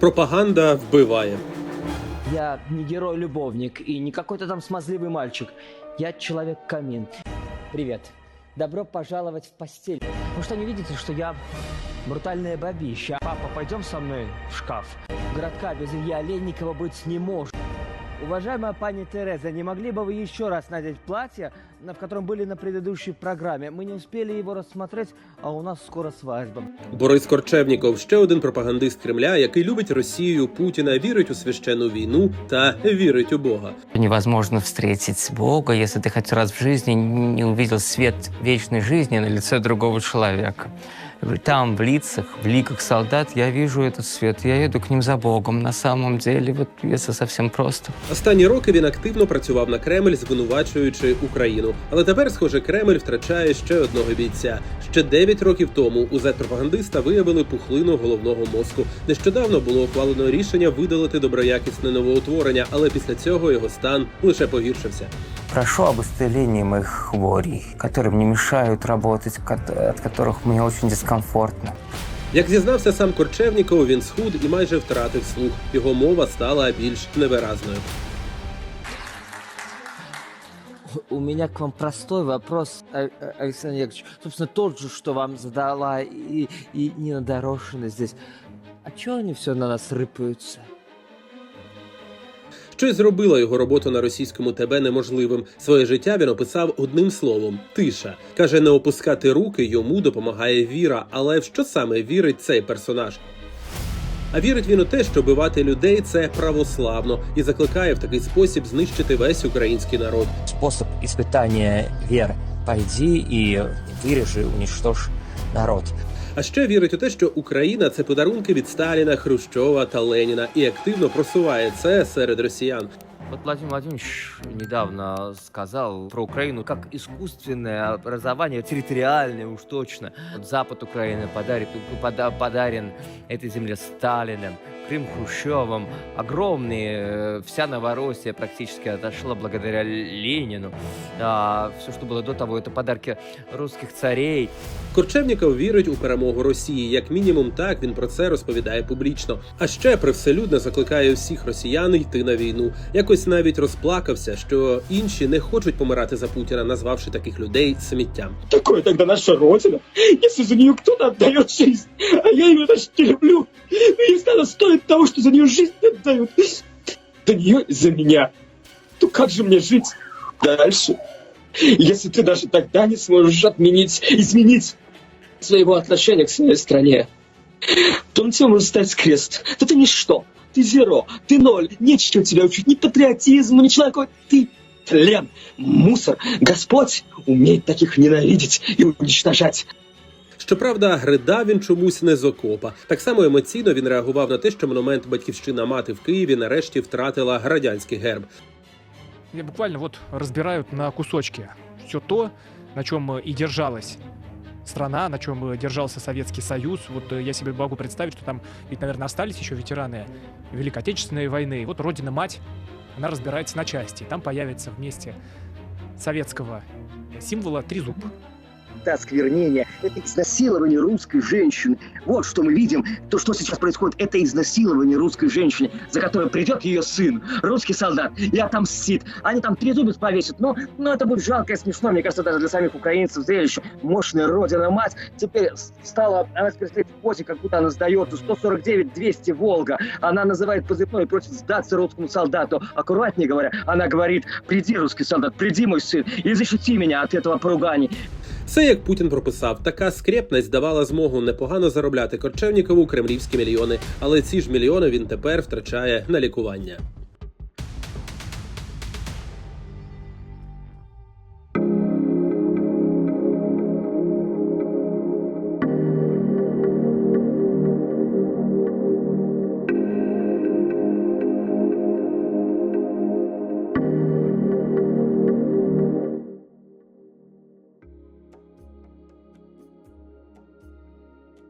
Пропаганда вбиває. Я не герой-любовник и не какой-то там смазливый мальчик. Я человек-камин. Привет. Добро пожаловать в постель. Вы что, не видите, что я брутальное бабища? Папа, пойдем со мной в шкаф. Городка без Ильи Олейникова быть не может. Уважаемая пани Тереза, не могли бы вы еще раз надеть платье, на- в котором были на предыдущей программе? Мы не успели его рассмотреть, а у нас скоро свадьба. Борис Корчевніков ще один пропагандист Кремля, який любить Росію, Путіна, вірить у священну війну та вірить у Бога. Невозможно встретить Бога, если ты хоть раз в жизни не увидел свет вечной жизни на лице другого человека. Там, в лицах, в ликах солдат, я вижу этот свет, я еду к ним за Богом. На самом деле, вот если совсем просто. Останні роки він активно працював на Кремль, звинувачуючи Україну. Але тепер, схоже, Кремль втрачає ще одного бійця. Ще 9 років тому у зет-пропагандиста виявили пухлину головного мозку. Нещодавно було ухвалено рішення видалити доброякісне новоутворення, але після цього його стан лише погіршився. Прошу об исцелении моих хворей, которые мне мешают работать, кот- от которых мне очень дискомфортно. Як зізнався сам Корчевніков, він схуд і майже втратив слух. Його мова стала більш невиразною. У меня к вам простой вопрос, А- А- Александр Яковлевич. Собственно, тот же, что вам задала и, и Нина Дорошина здесь. А чего они все на нас рыпаются? Що й зробило його роботу на російському ТБ неможливим. Своє життя він описав одним словом тиша. Каже, не опускати руки йому допомагає віра. Але в що саме вірить цей персонаж? А вірить він у те, що бивати людей це православно, і закликає в такий спосіб знищити весь український народ. Способ испытания веры. Пойди и вырежи, уничтожь народ. А ще вірить у те, що Україна це подарунки від Сталіна, Хрущова та Леніна, і активно просуває це серед росіян. Вот Владимир Владимирович недавно сказал про Украину как искусственное образование, территориальное уж точно. Вот Запад Украины подарит, пода- подарен этой земле Сталиным, Крым Хрущевым. Огромные, э, вся Новороссия практически отошла благодаря Ленину. А, все, что было до того, это подарки русских царей. Корчевніков вірить у перемогу Росії. Як мінімум, так він про це розповідає публічно. А ще привселюдно закликає всіх росіян йти на війну. Якось навіть розплакався, що інші не хочуть помирати за Путіна, назвавши таких людей сміттям. Такое тогда наша Родина, если за нее кто-то отдает жизнь. А я ее даже не люблю. Если она стоит того, что за нее жизнь отдают, за нее и за меня, то как же мне жить дальше? Если ты даже тогда не сможешь отменить, изменить своего отношения к своей стране, то на тебя может стать крест. То ты ничто, ты зеро, ты ноль, нечего тебя учить, ни патриотизму, ни человеку, ты тлен, мусор. Господь умеет таких ненавидеть и уничтожать. Щоправда, гридав він чомусь не з окопа. Так само емоційно він реагував на те, що монумент Батьківщина мати в Києві нарешті втратила радянський герб. Мне буквально вот разбирают на кусочки все то, на чем и держалась страна, на чем держался Советский Союз. Вот э, я себе могу представить, что там ведь, наверное, остались еще ветераны Великой Отечественной войны. И вот Родина-Мать, она разбирается на части. Там появится вместе советского символа трезуб. Это осквернение, это изнасилование русской женщины. Вот что мы видим, то, что сейчас происходит, это изнасилование русской женщины, за которой придет ее сын, русский солдат, и отомстит. Они там трезубец повесят, но, но это будет жалко и смешно, мне кажется, даже для самих украинцев зрелище. Мощная родина-мать теперь стала, она теперь стоит в позе, как будто она сдается 149-200 Волга. Она называет позывной просит сдаться русскому солдату. Аккуратнее говоря, она говорит, приди, русский солдат, приди, мой сын, и защити меня от этого поругания. Все як Путін прописав, така скрепність давала змогу непогано заробляти Корчевнікову кремлівські мільйони, але ці ж мільйони він тепер втрачає на лікування.